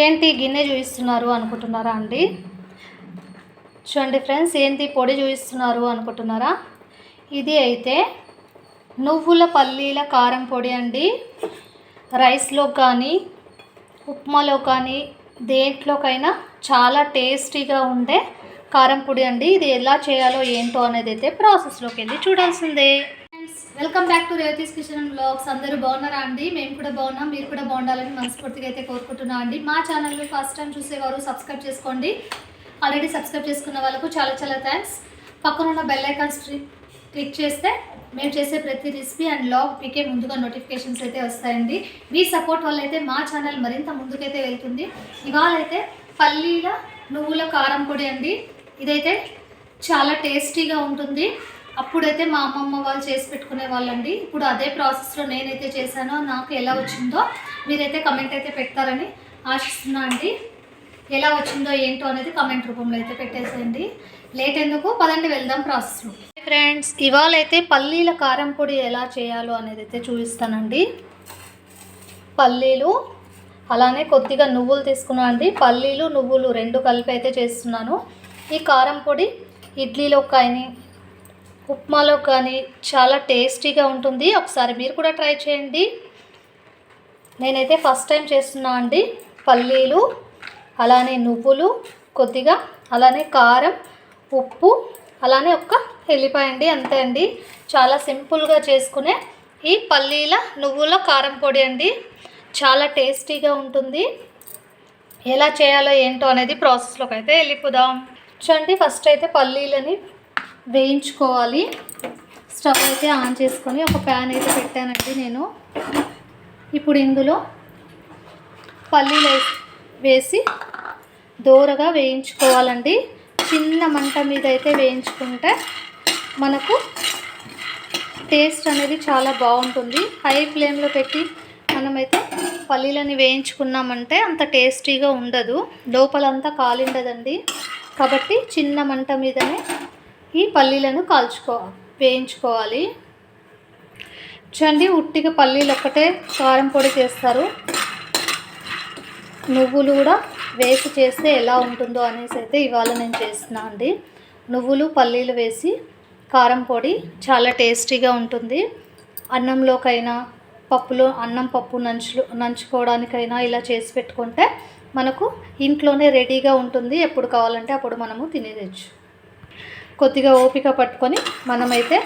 ఏంటి గిన్నె చూపిస్తున్నారు అనుకుంటున్నారా అండి? చూడండి ఫ్రెండ్స్ ఏంటి పొడి చూపిస్తున్నారు అనుకుంటున్నారా? ఇది అయితే నువ్వుల పల్లీల కారం పొడి అండి. రైస్లో కానీ ఉప్మాలో కానీ దేంట్లోకైనా చాలా టేస్టీగా ఉండే కారం పొడి అండి. ఇది ఎలా చేయాలో ఏంటో అనేది అయితే ప్రాసెస్లోకి వెళ్ళి చూడాల్సిందే. Welcome back to Revathi's kitchen blogs. అందరూ బాగున్నారా అండి? మేము కూడా బాగున్నాం. మీరు కూడా బాగుండాలని మనస్ఫూర్తిగా అయితే కోరుకుంటున్నాం అండి. మా ఛానల్లో ఫస్ట్ టైం చూసేవారు సబ్స్క్రైబ్ చేసుకోండి. ఆల్రెడీ సబ్స్క్రైబ్ చేసుకున్న వాళ్ళకు చాలా చాలా థ్యాంక్స్ పక్కన ఉన్న బెల్ ఐకాన్స్ క్లిక్ చేస్తే మేము చేసే ప్రతి రెసిపీ అండ్ లాగ్ మీకే ముందుగా నోటిఫికేషన్స్ అయితే వస్తాయండి. మీ సపోర్ట్ వల్ల అయితే మా ఛానల్ మరింత ముందుకైతే వెళ్తుంది. ఇవాళ అయితే పల్లీల నువ్వుల కారం పొడి అండి. ఇదైతే చాలా టేస్టీగా ఉంటుంది. అప్పుడైతే మా అమ్మమ్మ వాళ్ళు చేసి పెట్టుకునే వాళ్ళండి. ఇప్పుడు అదే ప్రాసెస్లో నేనైతే చేశానో. నాకు ఎలా వచ్చిందో మీరైతే కమెంట్ అయితే పెడతారని ఆశిస్తున్నా అండి. ఎలా వచ్చిందో ఏంటో అనేది కమెంట్ రూపంలో అయితే పెట్టేసేయండి. లేట్ ఎందుకు? పదండి వెళ్దాం ప్రాసెస్లో. ఫ్రెండ్స్ ఇవాళ అయితే పల్లీల కారం పొడి ఎలా చేయాలో అనేది అయితే చూపిస్తానండి. పల్లీలు అలానే కొద్దిగా నువ్వులు తీసుకున్నాను అండి. పల్లీలు నువ్వులు రెండు కలిపి అయితే చేస్తున్నాను. ఈ కారం పొడి ఇడ్లీలో కానీ ఉప్మాలో కానీ చాలా టేస్టీగా ఉంటుంది. ఒకసారి మీరు కూడా ట్రై చేయండి. నేనైతే ఫస్ట్ టైం చేస్తున్నా అండి. పల్లీలు అలానే నువ్వులు కొద్దిగా అలానే కారం ఉప్పు అలానే ఒక్క ఎల్లిపాయ అండి అంతే అండి. చాలా సింపుల్గా చేసుకునే ఈ పల్లీల నువ్వుల కారం పొడి అండి. చాలా టేస్టీగా ఉంటుంది. ఎలా చేయాలో ఏంటో అనేది ప్రాసెస్లోకి అయితే వెళ్ళిపోదాం. చూడండి ఫస్ట్ అయితే పల్లీలని వేయించుకోవాలి. స్టవ్ అయితే ఆన్ చేసుకొని ఒక ప్యాన్ అయితే పెట్టానండి నేను. ఇప్పుడు ఇందులో పల్లీలు వేసి వేసి దోరగా వేయించుకోవాలండి. చిన్న మంట మీద అయితే వేయించుకుంటే మనకు టేస్ట్ అనేది చాలా బాగుంటుంది. హై ఫ్లేమ్లో పెట్టి మనమైతే పల్లీలని వేయించుకున్నామంటే అంత టేస్టీగా ఉండదు. లోపలంతా కాలిండదండి. కాబట్టి చిన్న మంట మీదనే ఈ పల్లీలను కాల్చుకో వేయించుకోవాలి. చండి ఉట్టిగా పల్లీలు ఒక్కటే కారం పొడి చేస్తారు. నువ్వులు కూడా వేసి చేస్తే ఎలా ఉంటుందో అనేసి అయితే ఇవాళ నేను చేస్తున్నా అండి. నువ్వులు పల్లీలు వేసి కారం పొడి చాలా టేస్టీగా ఉంటుంది. అన్నంలోకైనా పప్పులో అన్నం పప్పు నంచులు నంచుకోవడానికైనా ఇలా చేసి పెట్టుకుంటే మనకు ఇంట్లోనే రెడీగా ఉంటుంది. ఎప్పుడు కావాలంటే అప్పుడు మనము తినేయచ్చు. కొద్దిగా ఓపిక పట్టుకొని మనమైతే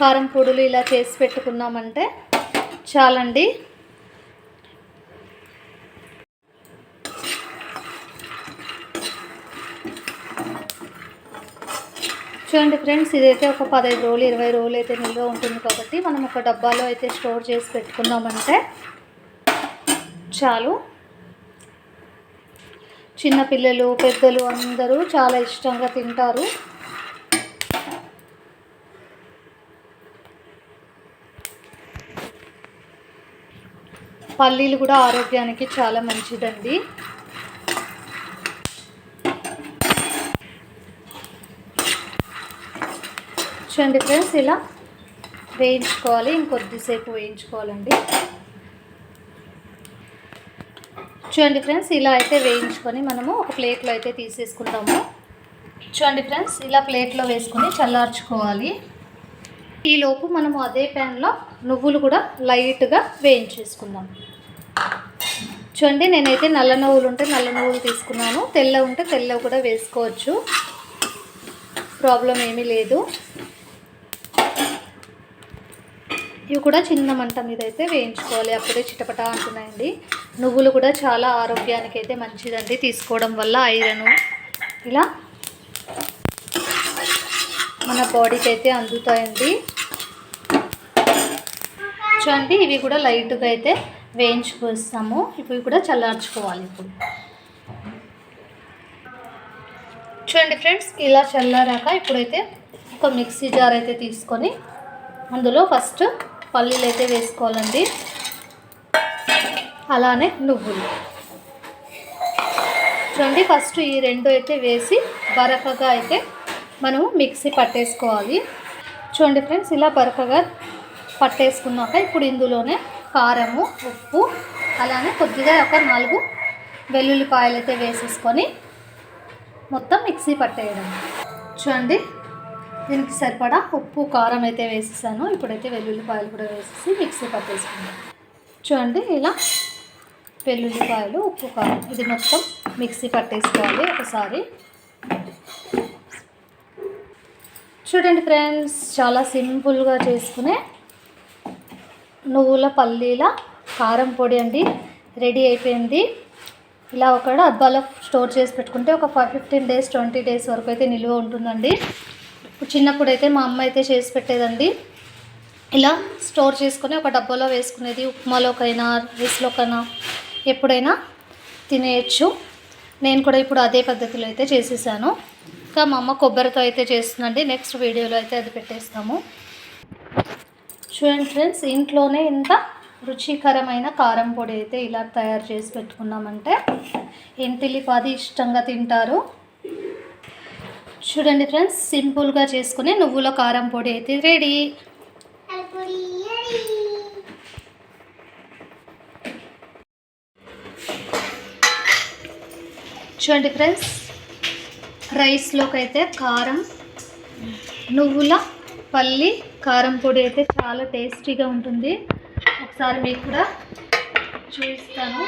కారం పొడులు ఇలా చేసి పెట్టుకున్నామంటే చాలండి. చూడండి ఫ్రెండ్స్ ఇదైతే ఒక పదహైదు రోజులు ఇరవై రోజులు అయితే నిల్వ ఉంటుంది కాబట్టి మనం ఒక డబ్బాలో అయితే స్టోర్ చేసి పెట్టుకున్నామంటే చాలు. చిన్నపిల్లలు పెద్దలు అందరూ చాలా ఇష్టంగా తింటారు. పల్లీలు కూడా ఆరోగ్యానికి చాలా మంచిదండి. చూడండి ఫ్రెండ్స్ ఇలా వేయించుకోవాలి. ఇంకొద్దిసేపు వేయించుకోవాలండి. చూడండి ఫ్రెండ్స్ ఇలా అయితే వేయించుకొని మనము ఒక ప్లేట్లో అయితే తీసేసుకుంటాము. చూడండి ఫ్రెండ్స్ ఇలా ప్లేట్లో వేసుకొని చల్లార్చుకోవాలి. ఈలోపు మనము అదే ప్యాన్లో నువ్వులు కూడా లైట్గా వేయించేసుకుందాం. చూడండి నేనైతే నల్ల నువ్వులు ఉంటే నల్ల నువ్వులు తీసుకున్నాను. తెల్ల ఉంటే తెల్ల కూడా వేసుకోవచ్చు. ప్రాబ్లం ఏమీ లేదు. ఇవి కూడా చిన్న మంట మీద అయితే వేయించుకోవాలి. అప్పుడే చిటపట అంటున్నాయండి. నువ్వులు కూడా చాలా ఆరోగ్యానికి అయితే మంచిదండి. తీసుకోవడం వల్ల ఐరన్ ఇలా మన బాడీకి అయితే అందుతాయండి. చూడండి ఇవి కూడా లైట్గా అయితే వేయించుకొస్తాము. ఇవి కూడా చల్లార్చుకోవాలి ఇప్పుడు. చూడండి ఫ్రెండ్స్ ఇలా చల్లారాక ఇప్పుడైతే ఒక మిక్సీ జార్ అయితే తీసుకొని అందులో ఫస్ట్ పల్లీలు అయితే వేసుకోవాలండి. అలానే నువ్వులు. చూడండి ఫస్ట్ ఈ రెండు అయితే వేసి బరకగా అయితే మనము మిక్సీ పట్టేసుకోవాలి. చూడండి ఫ్రెండ్స్ ఇలా బరకగా పట్టేసుకున్నాక ఇప్పుడు ఇందులోనే కారము ఉప్పు అలానే కొద్దిగా ఒక నాలుగు వెల్లుల్లిపాయలు అయితే వేసేసుకొని మొత్తం మిక్సీ పట్టేయడం. చూడండి దీనికి సరిపడా ఉప్పు కారం అయితే వేసేసాను. ఇప్పుడైతే వెల్లుల్లిపాయలు కూడా వేసేసి మిక్సీ పట్టేసుకున్నాను చూడండి ఇలా వెల్లుల్లిపాయలు ఉప్పు కారం ఇది మొత్తం మిక్సీ పట్టేసుకోవాలి ఒకసారి. చూడండి ఫ్రెండ్స్ చాలా సింపుల్గా చేసుకునే నువ్వుల పల్లీల కారం పొడి అండి. రెడీ అయిపోయింది. ఇలా ఒక డబ్బాలో స్టోర్ చేసి పెట్టుకుంటే ఒక five fifteen days twenty days వరకు అయితే నిల్వ ఉంటుందండి. చిన్నప్పుడు అయితే మా అమ్మ అయితే చేసి పెట్టేదండి. ఇలా స్టోర్ చేసుకొని ఒక డబ్బాలో వేసుకునేది ఉప్మాలోకైనా రైస్లోకైనా ఎప్పుడైనా తినేయచ్చు. నేను కూడా ఇప్పుడు అదే పద్ధతిలో అయితే చేసేసాను. ఇంకా మా అమ్మ కొబ్బరితో అయితే చేస్తుందండి. నెక్స్ట్ వీడియోలో అయితే అది పెట్టేస్తాము. చూడండి ఫ్రెండ్స్ ఇంట్లోనే ఇంత రుచికరమైన కారం పొడి అయితే ఇలా తయారు చేసి పెట్టుకున్నామంటే ఇంటిలి పది ఇష్టంగా తింటారు. చూడండి ఫ్రెండ్స్ సింపుల్గా చేసుకుని నువ్వుల కారం పొడి అయితే రెడీ. చూడండి ఫ్రెండ్స్ రైస్లోకి అయితే కారం నువ్వుల పల్లి కారం పొడి అయితే చాలా టేస్టీగా ఉంటుంది. ఒకసారి మీకు కూడా చూపిస్తాను.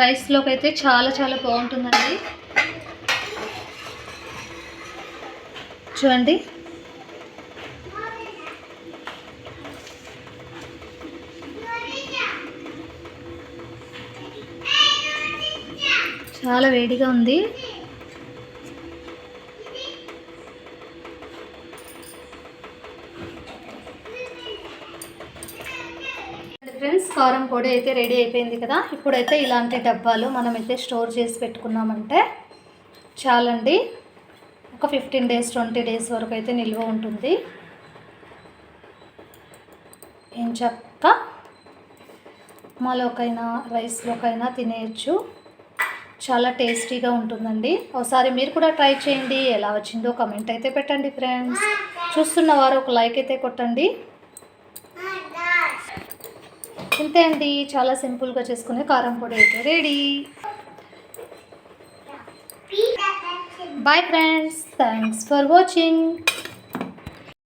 రైస్లోకి అయితే చాలా చాలా బాగుంటుందండి. చూడండి. చాలా వేడిగా ఉంది. ఫ్రెండ్స్ కారం పొడి అయితే రెడీ అయిపోయింది కదా. ఇప్పుడైతే ఇలాంటి డబ్బాలు మనమైతే స్టోర్ చేసి పెట్టుకున్నామంటే చాలండి. ఒక ఫిఫ్టీన్ డేస్ ట్వంటీ డేస్ వరకు అయితే నిల్వ ఉంటుంది. ఏం చక్క? ఉప్మాలోకైనా రైస్లోకైనా తినేయచ్చు. చాలా టేస్టీగా ఉంటుందండి. ఒకసారి మీరు కూడా ట్రై చేయండి. ఎలా వచ్చిందో కమెంట్ అయితే పెట్టండి ఫ్రెండ్స్. చూస్తున్న వారు ఒక లైక్ అయితే కొట్టండి. ఇంతే అండి. చాలా సింపుల్గా చేసుకునే కారం పొడి అయితే ready. Bye friends thanks for watching